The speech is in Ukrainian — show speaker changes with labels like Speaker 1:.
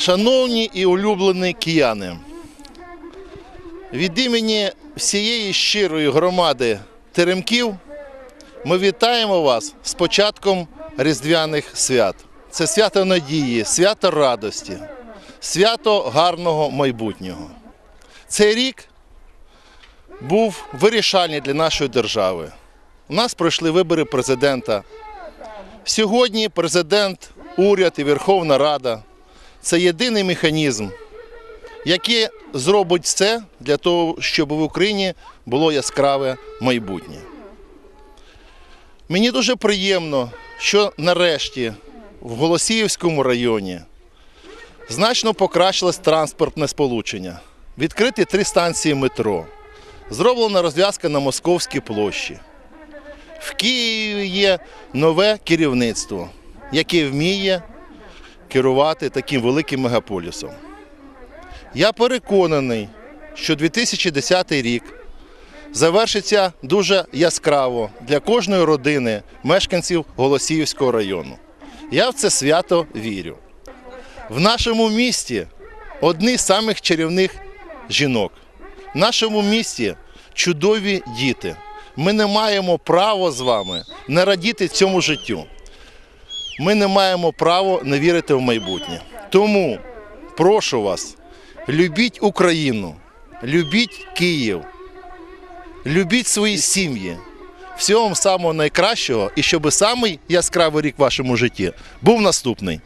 Speaker 1: Шановні і улюблені кияни, від імені всієї щирої громади Теремків ми вітаємо вас з початком Різдвяних свят. Це свято надії, свято радості, свято гарного майбутнього. Цей рік був вирішальний для нашої держави. У нас пройшли вибори президента. Сьогодні президент, уряд і Верховна Рада це єдиний механізм, який зробить все для того, щоб в Україні було яскраве майбутнє. Мені дуже приємно, що нарешті в Голосіївському районі значно покращилось транспортне сполучення. Відкриті три станції метро, зроблена розв'язка на Московській площі. В Києві є нове керівництво, яке вміє керувати таким великим мегаполісом. Я переконаний, що 2010 рік завершиться дуже яскраво для кожної родини мешканців Голосіївського району. Я в це свято вірю. В нашому місті одні з самих чарівних жінок. В нашому місті чудові діти. Ми не маємо права з вами не радіти цьому життю. Ми не маємо права не вірити в майбутнє. Тому прошу вас, любіть Україну, любіть Київ, любіть свої сім'ї. Всього вам самого найкращого і щоб самий яскравий рік в вашому житті був наступний.